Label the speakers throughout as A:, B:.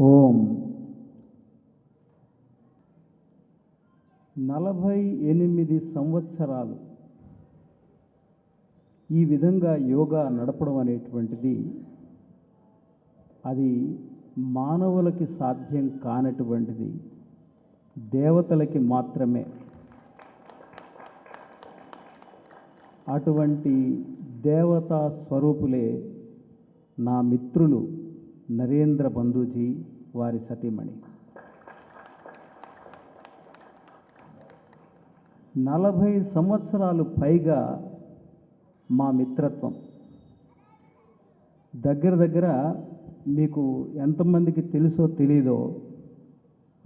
A: ఓం. నలభై ఎనిమిది సంవత్సరాలు. ఈ విధంగా యోగా నడపడం అనేటువంటిది అది మానవులకి సాధ్యం కానటువంటిది. దేవతలకి మాత్రమే. అటువంటి దేవతా స్వరూపులే నా మిత్రులు. నరేంద్ర బంధుజీ వారి సతీమణి. నలభై సంవత్సరాలు పైగా మా మిత్రత్వం. దగ్గర దగ్గర మీకు ఎంతమందికి తెలుసో తెలీదో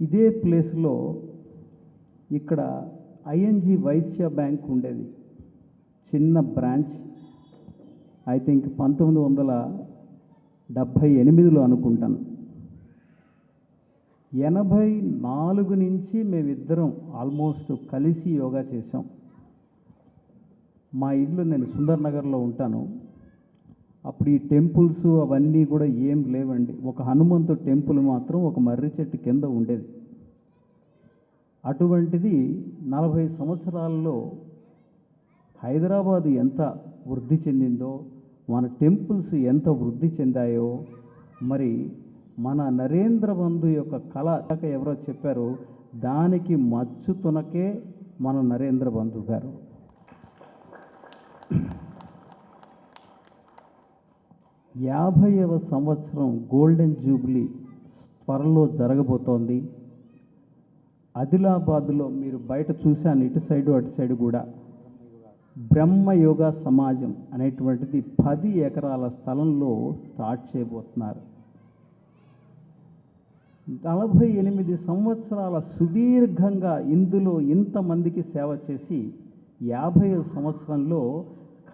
A: ఇదే ప్లేస్లో ఇక్కడ ఐఎన్జి వైశ్య బ్యాంక్ ఉండేది. చిన్న బ్రాంచ్. ఐ థింక్ పంతొమ్మిది వందల డెబ్భై ఎనిమిదిలో అనుకుంటాను. ఎనభై నాలుగు నుంచి మేమిద్దరం ఆల్మోస్ట్ కలిసి యోగా చేసాం మా ఇల్లు నేను సుందర్ నగర్లో ఉంటాను. అప్పుడు ఈ టెంపుల్స్ అవన్నీ కూడా ఏం లేవండి. ఒక హనుమంతు టెంపుల్ మాత్రం ఒక మర్రి చెట్టు కింద ఉండేది. అటువంటిది నలభై సంవత్సరాల్లో హైదరాబాదు ఎంత వృద్ధి చెందిందో మన టెంపుల్స్ ఎంత వృద్ధి చెందాయో మరి మన నరేంద్ర బంధు యొక్క కళ ఎవరో చెప్పారు దానికి మచ్చు తునకే మన నరేంద్ర బంధు గారు. యాభైవ సంవత్సరం గోల్డెన్ జూబ్లీ త్వరలో జరగబోతోంది. ఆదిలాబాద్లో మీరు బయట చూశాను ఇటు సైడు అటు సైడు కూడా. బ్రహ్మ యోగా సమాజం అనేటువంటిది పది ఎకరాల స్థలంలో స్టార్ట్ చేయబోతున్నారు. నలభై ఎనిమిది సంవత్సరాల సుదీర్ఘంగా ఇందులో ఇంతమందికి సేవ చేసి యాభై సంవత్సరంలో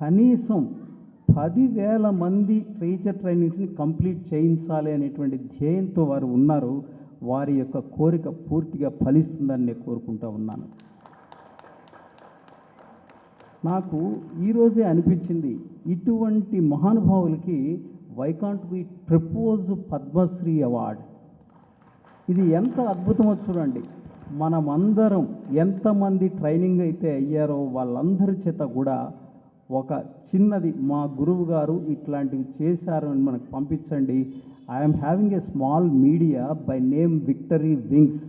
A: కనీసం పదివేల మంది టీచర్ ట్రైనింగ్స్ని కంప్లీట్ చేయించాలి అనేటువంటి ధ్యేయంతో వారు ఉన్నారు. వారి యొక్క కోరిక పూర్తిగా ఫలిస్తుందని నేను కోరుకుంటా ఉన్నాను. నాకు ఈరోజే అనిపించింది ఇటువంటి మహానుభావులకి why can't we propose Padmashri award ఇది ఎంత అద్భుతమో చూడండి. మనమందరం ఎంతమంది ట్రైనింగ్ అయితే అయ్యారో వాళ్ళందరి చేత కూడా ఒక చిన్నది మా గురువు గారు ఇట్లాంటివి చేశారు అని మనకు పంపించండి. I'm having a small media by name victory wings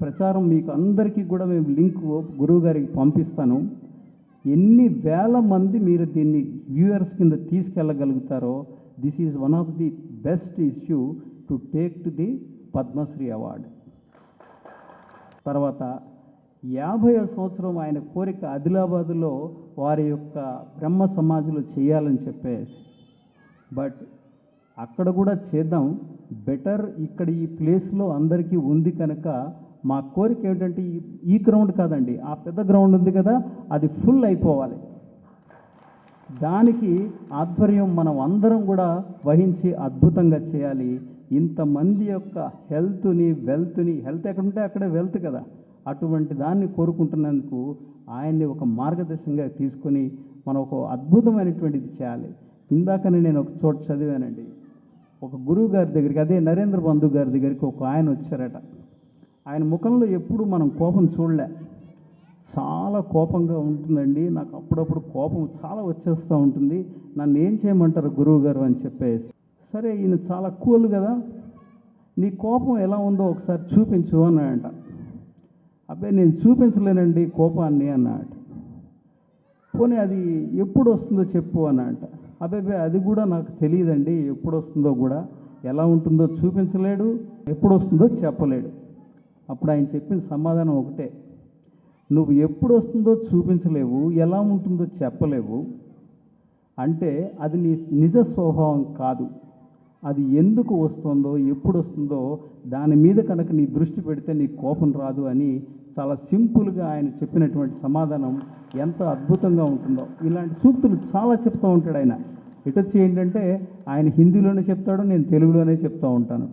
A: ప్రచారం మీకు అందరికీ కూడా మేము లింక్ గురువు గారికి పంపిస్తాను. ఎన్ని వేల మంది మీరు దీన్ని వ్యూయర్స్ కింద తీసుకెళ్ళగలుగుతారో this is one of the best issue to take to the Padmashri award తర్వాత యాభై సంవత్సరం ఆయన కోరిక ఆదిలాబాదులో వారి యొక్క బ్రహ్మ సమాజంలో చేయాలని చెప్పేసి. బట్ అక్కడ కూడా చేద్దాం. బెటర్ ఇక్కడ ఈ ప్లేస్లో అందరికీ ఉంది కనుక మా కోరిక ఏమిటంటే ఈ- గ్రౌండ్ కాదండి ఆ పెద్ద గ్రౌండ్ ఉంది కదా అది ఫుల్ అయిపోవాలి. దానికి ఆధ్వర్యం మనం అందరం కూడా వహించి అద్భుతంగా చేయాలి. ఇంతమంది యొక్క హెల్త్ని వెల్త్ని హెల్త్ ఎక్కడుంటే అక్కడే వెల్త్ కదా. అటువంటి దాన్ని కోరుకుంటున్నందుకు ఆయన్ని ఒక మార్గదర్శంగా తీసుకొని మనం ఒక అద్భుతమైనటువంటిది చేయాలి. ఇందాకనే నేను ఒక చోట చదివానండి. ఒక గురువు గారి దగ్గరికి అదే నరేంద్ర బంధు గారి దగ్గరికి ఒక ఆయన వచ్చారట. ఆయన ముఖంలో ఎప్పుడు మనం కోపం చూడలే. చాలా కోపంగా ఉంటుందండి. నాకు అప్పుడప్పుడు కోపం చాలా వచ్చేస్తూ ఉంటుంది. నన్ను ఏం చేయమంటారు గురువు గారు అని చెప్పేసి. సరే ఈయన చాలా కూల్ కదా. నీ కోపం ఎలా ఉందో ఒకసారి చూపించు అన్నాడంట. అబ్బాయి నేను చూపించలేనండి కోపాన్ని అన్నాడు. పోనీ అది ఎప్పుడు వస్తుందో చెప్పు అన్నట అబ్బాయి అది కూడా నాకు తెలియదండి. ఎప్పుడు వస్తుందో కూడా. ఎలా ఉంటుందో చూపించలేడు. ఎప్పుడు వస్తుందో చెప్పలేడు. అప్పుడు ఆయన చెప్పిన సమాధానం ఒకటే. నువ్వు ఎప్పుడు వస్తుందో చూపించలేవు ఎలా ఉంటుందో చెప్పలేవు అంటే అది నీ నిజ స్వభావం కాదు. అది ఎందుకు వస్తుందో ఎప్పుడు వస్తుందో దాని మీద కనుక నీ దృష్టి పెడితే నీ కోపం రాదు అని చాలా సింపుల్గా ఆయన చెప్పినటువంటి సమాధానం ఎంత అద్భుతంగా ఉంటుందో. ఇలాంటి సూక్తులు చాలా చెప్తూ ఉంటాడు ఆయన. ఇటొచ్చి ఏంటంటే ఆయన హిందీలోనే చెప్తాడు నేను తెలుగులోనే చెప్తూ ఉంటాను.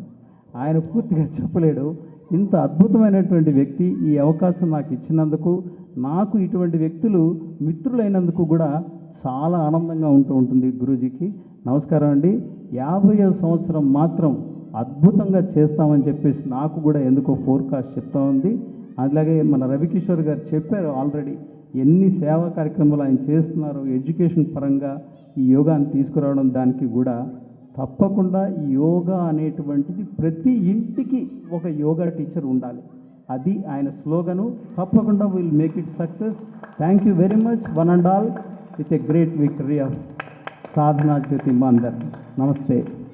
A: ఆయన పూర్తిగా చెప్పలేడు. ఇంత అద్భుతమైనటువంటి వ్యక్తి ఈ అవకాశం నాకు ఇచ్చినందుకు నాకు ఇటువంటి వ్యక్తులు మిత్రులైనందుకు కూడా చాలా ఆనందంగా ఉంటూ ఉంటుంది గురూజీకి. నమస్కారం అండి. యాభై సంవత్సరం మాత్రం అద్భుతంగా చేస్తామని చెప్పేసి నాకు కూడా ఎందుకో ఫోర్కాస్ట్ చెప్తా ఉంది. అలాగే మన రవికిషోర్ గారు చెప్పారు ఆల్రెడీ ఎన్ని సేవా కార్యక్రమాలు ఆయన చేస్తున్నారు ఎడ్యుకేషన్ పరంగా ఈ యోగాని తీసుకురావడం దానికి కూడా తప్పకుండా యోగా అనేటువంటిది ప్రతి ఇంటికి ఒక యోగా టీచర్ ఉండాలి. అది ఆయన స్లోగను. తప్పకుండా will make it success thank you very much one and all with a great victory of Sadhana Jyothi Mandar నమస్తే